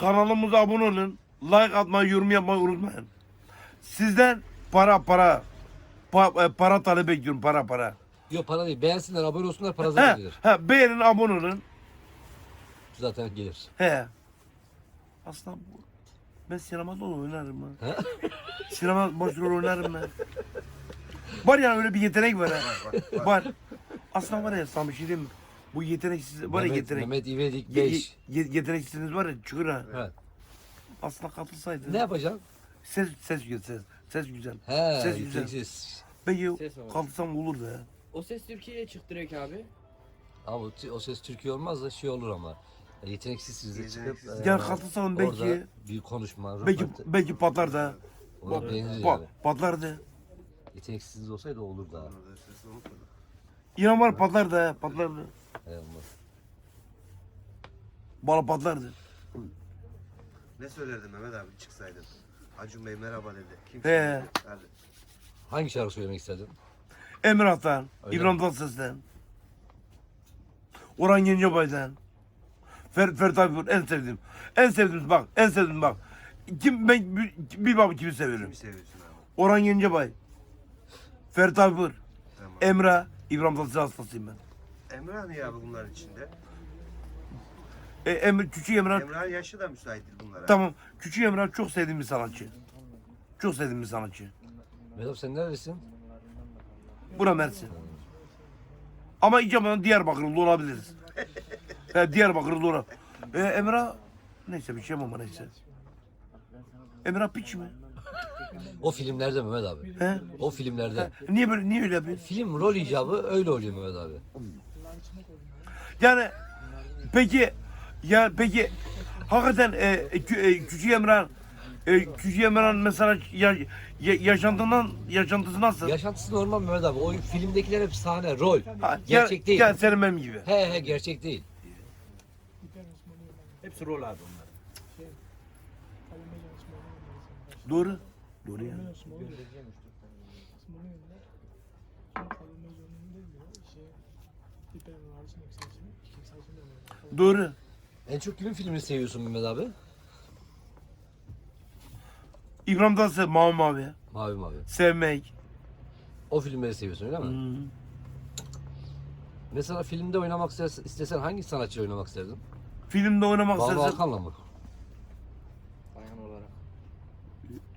kanalımıza abone olun. Like atmayı, yorum yapmayı unutmayın. Sizden para para pa- e, para talep ediyorum para para. Yok para değil. Beğensinler, abone olsunlar para zaten gelir. he, beğenin abone olun. Zaten gelir. He. Aslında bu, ben sinemada da oynarım ha. He? Sinema başrol oynarım ben. Var ya öyle bir yetenek var ha. var. Aslında var ya sana bir şey diyeyim mi? Bu yeteneksiz var ya Mehmet, yetenek. Mehmet İvedik Ye- 5. ye- yeteneksiziniz var ya çıkır ha. Evet. Aslında katılsaydı. Ne yapacaksın? Ses ses güzel ses. Ses güzel. He, Ses güzel. yeteneksiz. Belki Ses var. kalsam olurdu ha. O ses Türkiye'ye çıktı direkt abi. Abi o, o ses Türkiye olmaz da şey olur ama. Yeteneksiz sizde çıkıp Yeteneksiz. e, Ya katılsam belki orada bir konuşma, belki röportaj. belki patlar da. Ona beğenir Pa- yani. olsaydı olur da. Orada ses unutma. İnan var patlardı ha Eyvallah. Bana patlardı. Ne söylerdin Mehmet abi çıksaydın? Acun Bey merhaba dedi. Kim He. Hadi. Hangi şarkı söylemek istedin? Emir Atan, Öyle İbrahim? Tatlıses'ten. Orhan Gencebay'dan. Fer, Ferit Aybur en sevdiğim. En sevdiğim bak, en sevdiğim bak. Kim ben bir, bir baba kimi seviyorum. Kimi seviyorsun abi? Orhan Gencebay. Ferit Aybur, Tamam. Emrah, İbrahim Tatlıses hastasıyım ben. Emrah niye abi bunların içinde? E, Emre, Küçük Emrah, Emrah'ın yaşı da müsait değil bunlara. tamam. Küçük Emrah çok sevdiğim bir sanatçı. Çok sevdiğim bir sanatçı. Vedat sen neredesin? Bura Mersin. Ama icabında Diyarbakırlı olabiliriz. He, Diyarbakırlı olabilir. E, Emrah, neyse bir şey ama neyse. Emrah piç mi? O filmlerde Mehmet abi. He? O filmlerde. Niye böyle, niye öyle yapıyor? Film rol icabı öyle oluyor Mehmet abi. Yani peki ya peki hakikaten e, e, Küçük Emrah e, Küçük Emrah'ın mesela ya, ya, yaşantından yaşantısı nasıl? Yaşantısı normal Mehmet abi. O filmdekiler hep sahne, rol. Ha, Gerçek değil. Gel senin benim gibi. He he gerçek değil. Hepsi rol abi onlar. Doğru. Doğru ya. Doğru. En çok kimin filmini seviyorsun Mehmet abi? İbrahim Tatlıses Mavi Mavi. Mavi Mavi. Sevmek. O filmleri seviyorsun öyle mi? Hmm. Mesela filmde oynamak istesen, hangi sanatçı oynamak isterdin? Filmde oynamak Banu istersen Alkan'la mı? Bayan olarak.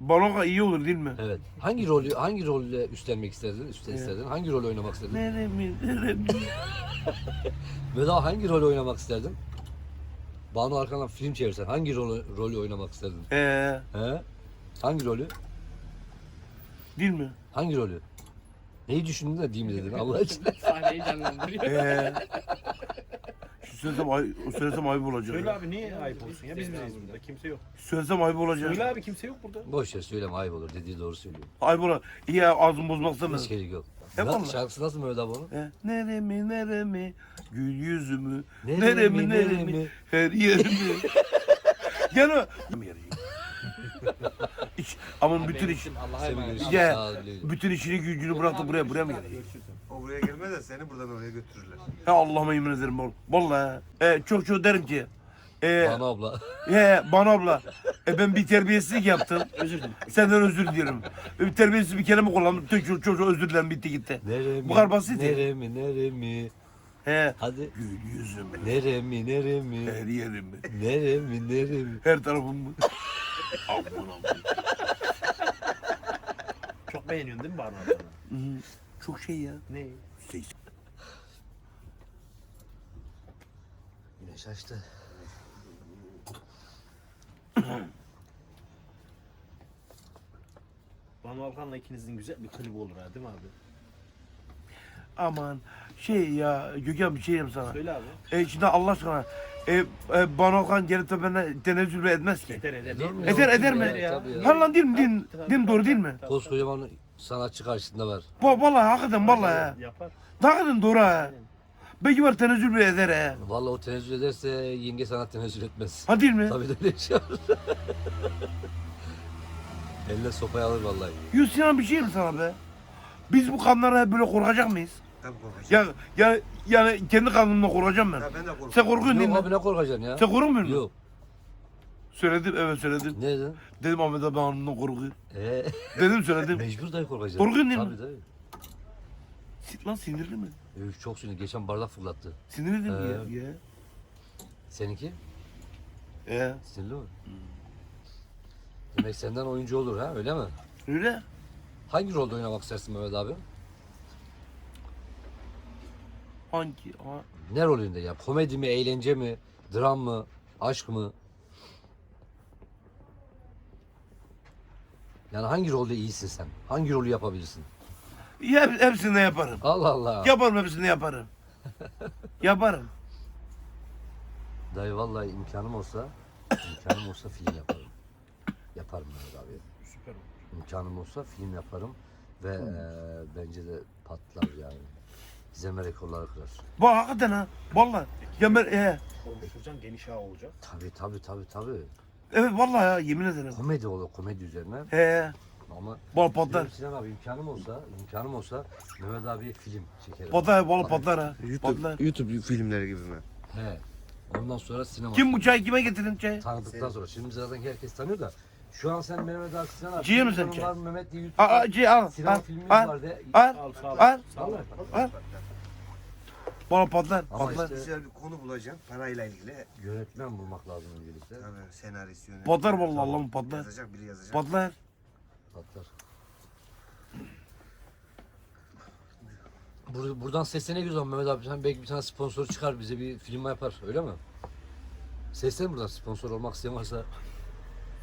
Baloka iyi olur değil mi? Evet. Hangi rolü hangi rolle üstlenmek isterdin? Üstlen istedin. Hangi rolü oynamak istedin? Neremi, neremi. Ve daha hangi rolü oynamak isterdin? Banu Alkan'la film çevirsen hangi rolü, rolü oynamak isterdin? Ee, He? Hangi rolü? değil mi? Hangi rolü? Neyi düşündün de değil mi dedin Allah için? Sahneyi canlandırıyor. Ee, söylesem, ay, söylesem ayıp olacak. Söyle abi niye ayıp olsun ya biz bizeyiz burada kimse yok. Söylesem ayıp olacak. Söyle abi kimse yok burada. Boş ver söyleme ayıp olur dediği doğru söylüyor. Ayıp olacak. İyi ya ağzımı bozmak istemem. Hiç gerek yok. Na- onlar. şarkısı nasıl Mehmet abi onun? He, neremi neremi gül yüzümü Neremi, neremi neremi, neremi? her yerimi Gene İş, ama bütün iş Ya, bütün işini gücünü bıraktı buraya buraya mı geliyor? O buraya gelmez de seni buradan oraya götürürler. He Allah'ıma yemin ederim val- vallahi. E, çok çok derim ki e, Banu abla. He bana abla. E ben bir terbiyesizlik yaptım. özür dilerim. Senden özür diliyorum. E, bir terbiyesiz bir kelime kullandım. Çok çok çok özür dilerim bitti gitti. Neremi, Bu kadar basit. Neremi, neremi. He. Hadi. Gül yüzümü. Neremi, neremi. Her yerimi. Neremi, neremi. Her tarafımı. Aman aman. Çok beğeniyorsun değil mi? Hı, Çok şey ya. Ne? Şey. Güneş açtı. Banu Alkan'la ikinizin güzel bir klibi olur ha değil mi abi? Aman şey ya Gökhan bir şey sana. Söyle abi. E şimdi Allah aşkına e, e, Banu Okan gelip de benden tenezzül etmez ki. Eder eder. Eder mi? Eder eder mi? Tabii ya. Ha lan değil mi? Değil mi? Doğru değil mi? Koskocaman sanatçı karşısında var. Va- Vallahi hakikaten vallahi. Yapar. Hakikaten doğru ha. Belki var tenezzül bile eder ha. Vallahi o tenezzül ederse yenge sana tenezzül etmez. Ha değil mi? Tabii de öyle şey var. Elle sopayı alır vallahi. Yusuf Sinan bir şey mi sana be? Biz bu kanlara hep böyle korkacak mıyız? Tabii korkacağım. Ya, ya yani kendi kanımla korkacağım ben. Ya ben de korkuyorum. Sen korkuyorsun değil Yok mi? abi ne korkacaksın ya? Sen korkmuyor musun? Yok. Söyledim evet söyledim. Ne dedin? Dedim Ahmet abi anından korkuyor. Ee, Dedim söyledim. mecbur dayı korkacağız. Korkuyorsun değil mi? Tabii tabii. Sit lan sinirli mi? Üf, çok sinirli. Geçen bardak fırlattı. Sinirli değil mi Ee. ya? Ya. Seninki? Ee, Sinirli mi? Demek senden oyuncu olur ha öyle mi? öyle. Hangi rolde oynamak istersin Mehmet abi? Hangi? Ha, Ne rolünde ya? Komedi mi, eğlence mi, dram mı, aşk mı? Yani hangi rolde iyisin sen? Hangi rolü yapabilirsin? Ya, hepsini de yaparım. Allah Allah. Yaparım hepsini yaparım. yaparım. Dayı vallahi imkanım olsa, imkanım olsa film yaparım. Yaparım Mehmet abi. Süper olur. İmkanım olsa film yaparım ve eee, bence de patlar yani. İzleme rekorları kırar. Bak hakikaten ha. Vallahi. Ya ben, e, Konuşacaksın geniş ağ olacak. Tabii tabii tabii tabii. Evet vallahi ya yemin ederim. Komedi olur, komedi üzerine. He. Ama Bal patlar. Sinan abi imkanım olsa, imkanım olsa Mehmet abi film çekerim. Patlar, bal patlar ha. YouTube, Patlar. YouTube filmleri gibi mi? He. Ondan sonra sinema. Kim bu çay kime getirdin çayı? Tanıdıktan sonra. Şimdi zaten herkes tanıyor da. Şu an sen Mehmet abi Sinan abi. Ciğer mi film sen var, çay? Mehmet diye Aa, aa, YouTube'da çay al. sinema Al. filmimiz Al. var de. Al. Al. Al. Vallahi. Al. Bal patlar. Ama Patlar. işte- Güzel bir konu bulacağım parayla ilgili. Yönetmen bulmak lazım öncelikle. Tabii senarist yönetmen. Patlar vallahi Allah'ım patlar. Yazacak biri yazacak. Patlar. Patlar. Bur- buradan sesleniyoruz ama Mehmet abi sen belki bir tane sponsor çıkar bize bir film yapar öyle mi? Seslen buradan sponsor olmak isteyen varsa.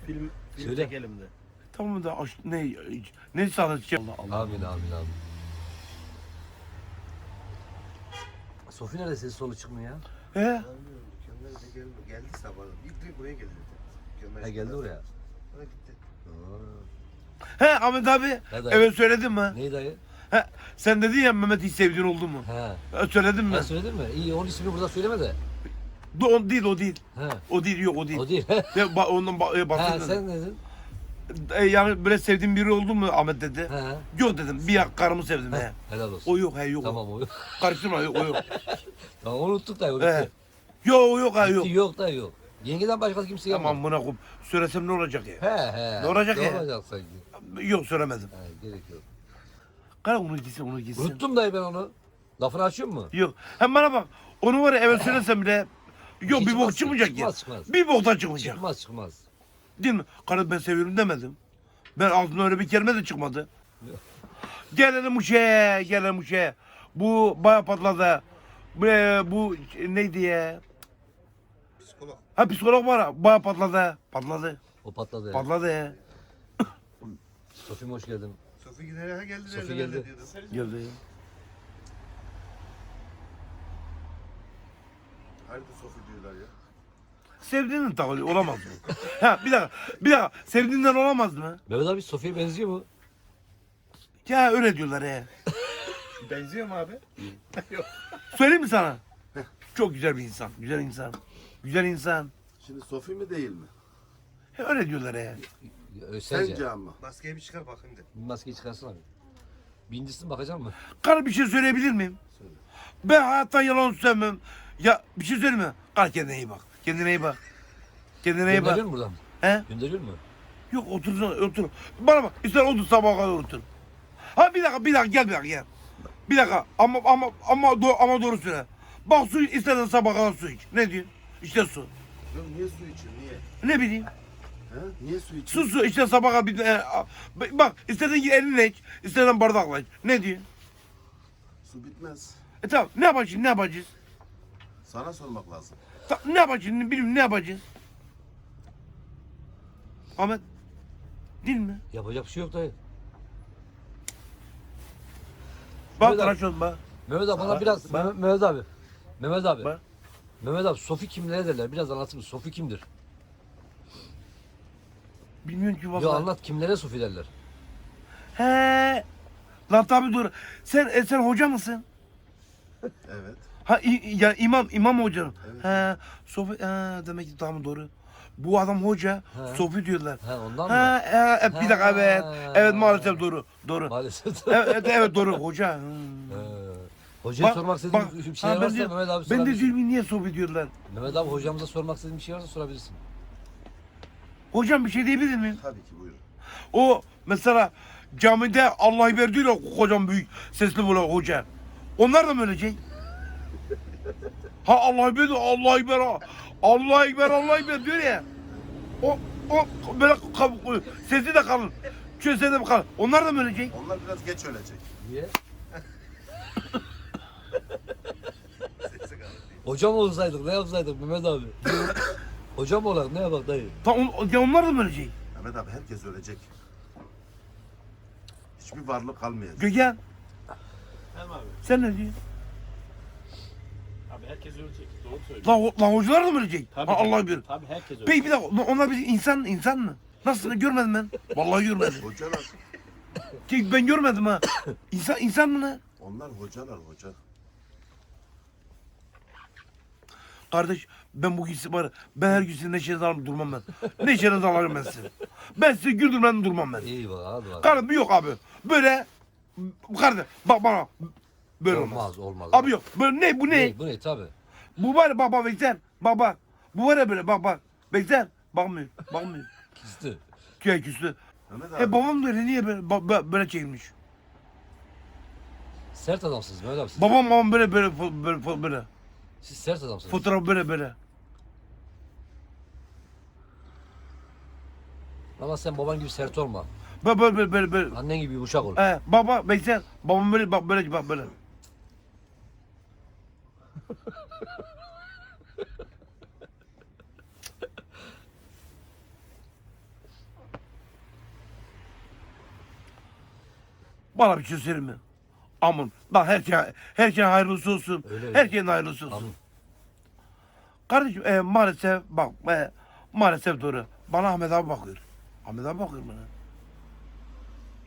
Film, film Söyle. çekelim de. Tamam da aş, ne ne sağlık Allah Allah. Amin amin amin. Sofi nerede sesi solu çıkmıyor ya? He? Geldi geldi, geldi sabah. İlk gün buraya geldi. Gömez. He geldi oraya. Oraya gitti. He Ahmet abi. Ne dayı? Evet söyledin mi? Neyi dayı? He. Sen dedin ya Mehmet hiç sevdiğin oldu mu? He. He, söyledin mi? Ben söyledim mi? İyi onun ismini burada söyleme de. Do, o değil o değil. He. O değil yok o değil. O değil. Ya, ba, ondan ba, e, He bahsedin. sen ne dedin? E, yani böyle sevdiğin biri oldu mu Ahmet dedi. He. Yok dedim. Bir karımı sevdim he. Helal olsun. O yok he yok. Tamam o yok. Karıştırma yok o yok. Tamam onu unuttuk dayı o He. Yok o yok ha yok. Bitti, yok dayı yok. Yengeden başka kimse yapma. Tamam buna koyayım. Söylesem ne olacak ya? He he. Ne olacak ne ya? olacak sanki? Yok söylemedim. He gerek yok. Kara onu gitsin onu gitsin. Unuttum dayı ben onu. Lafını açıyor mu? Yok. Hem bana bak. Onu var ya evet söylesem bile yok bir bok çıkmayacak ya. çıkmaz, çıkmaz. Bir boktan çıkmayacak. Çıkmaz çıkmaz. Değil mi? Karı ben seviyorum demedim. Ben ağzımdan öyle bir kelime de çıkmadı. Gelelim bu şeye, gelelim bu şeye. Bu baya patladı. Bu, bu neydi ya? Psikolog. Ha psikolog var ha, baya patladı. Patladı. O patladı ya. Patladı ya. Sofim hoş geldin. Sofi gider geldi. Sofi geldi. Geldi. Harbi Sofi diyorlar ya. Sevdiğinin tabii olamaz mı? ha bir dakika, bir dakika. Sevdiğinden olamaz mı? Mehmet abi Sofi'ye benziyor mu? Ya öyle diyorlar ya. Benziyor mu abi? Yok. Söyleyeyim mi sana? Çok güzel bir insan. Güzel insan. Güzel insan. Şimdi Sofi mi değil mi? He, öyle diyorlar ya. Ya, Sence? Sence ama. Maskeyi bir çıkar bakayım de. Bir maskeyi çıkarsın abi. Bindirsin bakacak mı? Kar bir şey söyleyebilir miyim? Ben hayatta yalan söylemem. Ya bir şey söyleyeyim mi? Kar kendine iyi bak. Kendine iyi bak. Kendine iyi bak. Gönderiyor mu buradan? He? Gönderiyor mu? Yok otur otur. Bana bak ister otur sabaha kadar otur. Ha bir dakika bir dakika gel bir dakika gel. Bir dakika ama ama ama do, ama doğru söyle. Bak su istersen sabaha kadar su iç. Ne diyorsun? İşte su. Yok niye su için niye? Ne bileyim. He? Niye su için? Su su işte sabaha bir e, a- bak istersen elinle iç. istersen bardakla iç. Ne diyorsun? Su bitmez. E tamam ne yapacağız ne yapacağız? Sana sormak lazım. Ta- ne yapacağız bileyim ne yapacağız? Ahmet. Değil mi? Yapacak bir şey yok dayı. Bak Mehmet abi. tıraş olma. Mehmet abi bana Bak, biraz bak. Mehmet, Mehmet abi. Mehmet abi. Bak. Mehmet abi Sofi kim ne derler? Biraz anlatır mısın? Sofi kimdir? Bilmiyorum ki vallahi. Yo anlat kimlere Sofi derler? He. Lan tabii doğru. Sen e, sen hoca mısın? Evet. Ha i- ya imam imam hocam. Evet. He. Sofi he, demek ki tamam doğru. Bu adam hoca. He. Sofi diyorlar. He ondan mı? Ha, he, e, bir dakika Ha. evet. Evet maalesef doğru. Doğru. Maalesef. evet, evet, evet doğru hoca. Hmm. Ee, Hocaya sormak istediğin bak, bir şey ha, ben varsa de- Mehmet abi Ben de sorabilirsin. diyorum niye Sofi diyorlar. Mehmet abi hocamıza sormak istediğin bir şey varsa sorabilirsin. Hocam bir şey diyebilir miyim? Tabii ki buyurun. O mesela camide Allah'ı ver diyor ya kocam büyük sesli böyle hoca. Onlar da mı ölecek? Ha Allah'ı ver Allah'ı Ekber Allah'ı Ekber Allah'ı Ekber diyor ya. O, o böyle kab- sesi de kalın. Şöyle de kalın. Onlar da mı ölecek? Onlar biraz geç ölecek. Niye? Sesi. Hocam olsaydık ne yapsaydık Mehmet abi? Hocam olarak ne yapak dayı? Ta, on, ya onlar da mı ölecek? Mehmet abi herkes ölecek. Hiçbir varlık kalmayacak. Gökhan Tamam abi. sen ne diyorsun? Herkes ölecek. Doğru söylüyor. Lan, lan hocalar da mı ölecek? Tabii, Ha, Allah'ı bilir. Tabii herkes ölecek. Peki bir dakika onlar bir insan insan mı? Nasıl görmedim ben? Vallahi görmedim. Hocalar. Ki Ben görmedim ha. İnsan insan mı ne? Onlar hocalar hoca. Kardeş ben bu gitsi var. Ben her gün sizi neşenize alıp durmam ben. Neşenize alırım ben sizi. Ben sizi güldürmeden durmam ben. İyi bak hadi bak. Kardeş yok abi. Böyle kardeş bak bana. Böyle olmaz. Olmaz olmaz. Abi yok. Böyle ne bu ne? Ne, bu ne tabi. Bu var ya bak bak Bekler. Bak bak. Bu var ya böyle bak bak. Bekler. Bakmıyor. Bakmıyor. Küstü. Köy küstü. Mehmet abi. E babam da öyle niye böyle, ba- ba- böyle çekilmiş? Sert adamsınız Mehmet abi. Siz, Babam babam böyle böyle böyle böyle, böyle. siz sert adamsınız. Fotoğraf böyle böyle. Ama sen baban gibi sert olma. Böyle böyle böyle böyle. böyle. Annen gibi yumuşak ol. He, baba Bekler. Babam böyle bak böyle bak böyle. Bana bir şey söyleyeyim mi? Aman. Bak her şey, her şey hayırlısı olsun. Öyle hayırlısı olsun. Amin. Kardeşim e, maalesef bak e, maalesef doğru. Bana Ahmet abi bakıyor. Ahmet abi bakıyor bana.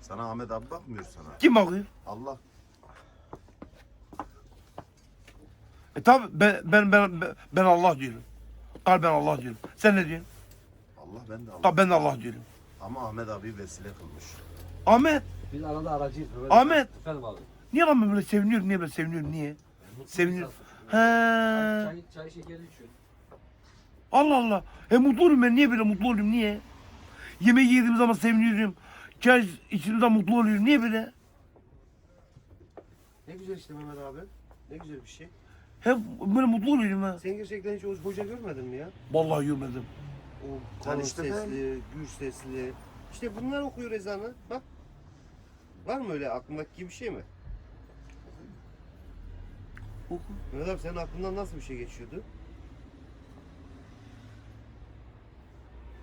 Sana Ahmet abi bakmıyor sana. Kim bakıyor? Allah. E tabi ben, ben, ben, ben, Allah diyorum. Al ben Allah diyorum. Sen ne diyorsun? Allah ben de Allah. Tabi ben de Allah diyorum. Ama Ahmet abi vesile kılmış. Ahmet, Biz arada aracıyız. Mehmet Ahmet. Efendim abi. niye lan ben böyle seviniyorum? Niye böyle seviniyorum? Niye? Seviniyorum. He. Çay, çay şekeri içiyor. Allah Allah. E mutlu oluyorum ben. Niye böyle mutlu oluyorum? Niye? Yemek yediğim zaman seviniyorum. Çay içtiğim zaman mutlu oluyorum. Niye böyle? Ne güzel işte Mehmet abi. Ne güzel bir şey. Hep böyle mutlu oluyorum ha. Sen gerçekten hiç hoca görmedin mi ya? Vallahi görmedim. O kalın işte ben- sesli, gür sesli. İşte bunlar okuyor ezanı. Bak. Var mı öyle aklındaki gibi bir şey mi? Oku. Mehmet abi senin aklından nasıl bir şey geçiyordu?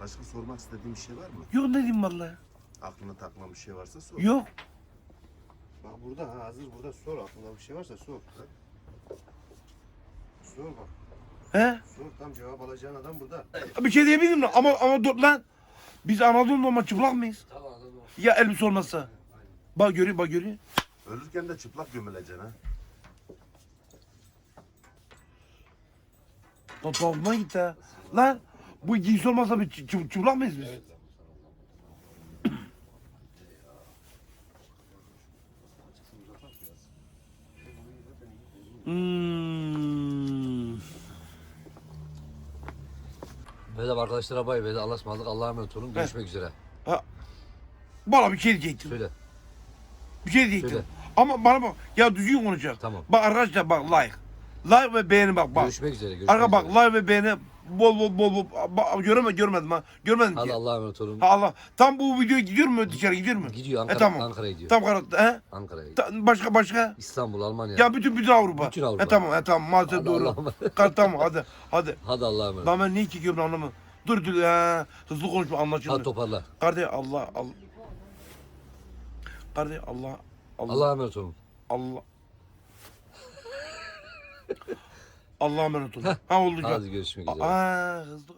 Başka sormak istediğin bir şey var mı? Yok ne diyeyim vallahi. Aklına takılan bir şey varsa sor. Yok. Bak burada ha hazır burada sor aklında bir şey varsa sor. Sor bak. He? Sor tam cevap alacağın adam burada. Bir şey diyebilir miyim? Ama ama dur lan. Biz Anadolu'da ama çıplak mıyız? Tamam anladım. Ya elbise olmazsa. Bak görüyor bak görüyor. Ölürken de çıplak gömüleceksin ha. Lan tuhafıma gitti ha. Lan bu giysi olmazsa bir çı- çı- çıplak mıyız biz? Hmm. Abi arkadaşlara bay bay. Allah'a ısmarladık. Allah'a emanet olun. Görüşmek üzere. Bana bir şey diyecektim. Söyle. Bir şey diyecektim. Söyle. Ama bana bak ya düzgün konuşacak. Tamam. Bak arkadaşlar bak like. Like ve beğeni bak bak. Görüşmek üzere. Görüşmek Arka bak üzere. like ve beğeni bol bol bol bol. Bak, görmedim görmedim ha. Görmedim Hadi ki. Allah'a emanet olun. Ha Allah. Tam bu video gidiyor mu dışarı gidiyor mu? Gidiyor Ankara, E, tamam. Ankara'ya gidiyor. Tam karar. He? Ankara'ya gidiyor. Ta- başka başka? İstanbul, Almanya. Ya bütün bütün Avrupa. Bütün Avrupa. E tamam, e tamam. Maalesef Hadi doğru. Allah'ım. Ka- tamam hadi. Hadi. Hadi Allah'a emanet. Lan ben niye çekiyorum anlamı? Dur dur. He, hızlı konuşma Hadi anlaşılmıyor. toparla. Kardeş Allah Allah. Kardeş Allah Allah Allah'a emanet olun. Allah. Allah'a emanet olun. Ha oldu. Hadi görüşmek üzere. Aa hızlı.